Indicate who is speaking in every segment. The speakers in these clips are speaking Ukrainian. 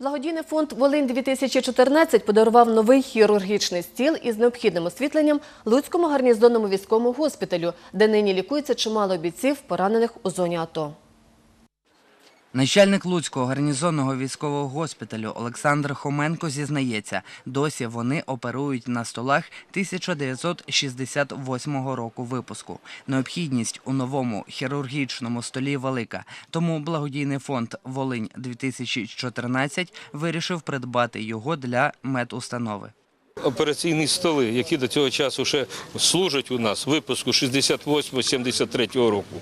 Speaker 1: Благодійний фонд Волинь 2014 подарував новий хірургічний стіл із необхідним освітленням Луцькому гарнізонному військовому госпіталю, де нині лікується чимало бійців, поранених у зоні АТО.
Speaker 2: Начальник Луцького гарнізонного військового госпіталю Олександр Хоменко зізнається, досі вони оперують на столах 1968 року випуску. Необхідність у новому хірургічному столі велика, тому благодійний фонд Волинь 2014 вирішив придбати його для медустанови.
Speaker 3: Операційні столи, які до цього часу ще служать у нас, випуску 68-73 року.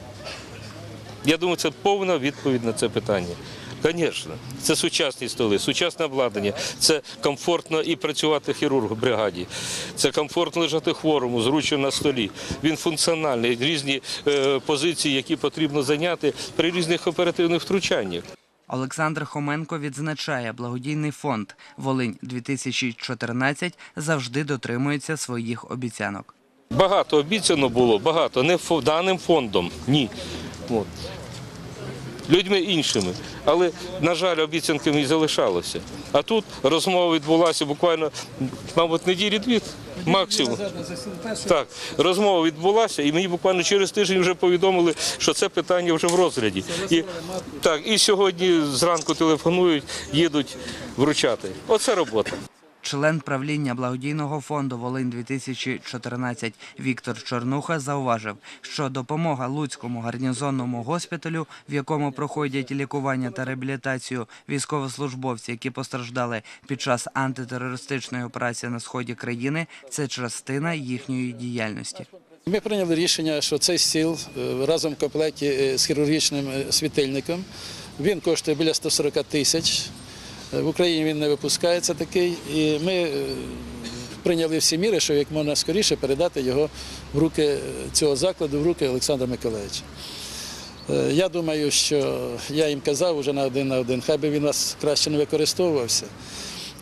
Speaker 3: Я думаю, це повна відповідь на це питання. Звісно, це сучасні столи, сучасне обладнання, це комфортно і працювати хірургу в бригаді, це комфортно лежати хворому, зручно на столі. Він функціональний, різні е, позиції, які потрібно зайняти при різних оперативних втручаннях.
Speaker 2: Олександр Хоменко відзначає, благодійний фонд Волинь 2014 завжди дотримується своїх обіцянок.
Speaker 3: Багато обіцяно було, багато. Не даним фондом, ні. От. Людьми іншими. Але, на жаль, обіцянками і залишалося. А тут розмова відбулася буквально, мабуть, неділі дві, максимум. Так, розмова відбулася, і мені буквально через тиждень вже повідомили, що це питання вже в розгляді. І, так, і сьогодні зранку телефонують, їдуть вручати. Оце робота.
Speaker 2: Член правління благодійного фонду Волинь 2014 Віктор Чорнуха зауважив, що допомога Луцькому гарнізонному госпіталю, в якому проходять лікування та реабілітацію військовослужбовці, які постраждали під час антитерористичної операції на сході країни, це частина їхньої діяльності.
Speaker 4: Ми прийняли рішення, що цей стіл е, разом в комплекті е, з хірургічним е, світильником. Він коштує біля 140 тисяч. Е, В Україні він не випускається такий. І ми е, прийняли всі міри, щоб як можна скоріше передати його в руки е, цього закладу, в руки Олександра Миколаївича. Я думаю, що я їм казав уже на один на один, хай би він нас краще не використовувався.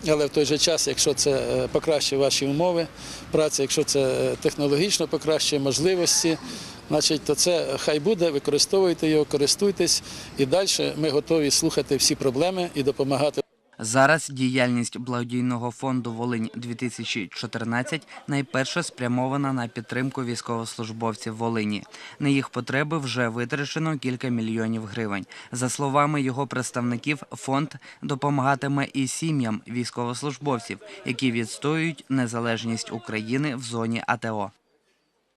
Speaker 4: Але в той же час, якщо це покращує ваші умови праці, якщо це технологічно покращує можливості, значить, то це хай буде, використовуйте його, користуйтесь і далі ми готові слухати всі проблеми і допомагати.
Speaker 2: Зараз діяльність благодійного фонду Волинь 2014 найперше спрямована на підтримку військовослужбовців Волині. На їх потреби вже витрачено кілька мільйонів гривень. За словами його представників, фонд допомагатиме і сім'ям військовослужбовців, які відстоюють незалежність України в зоні АТО.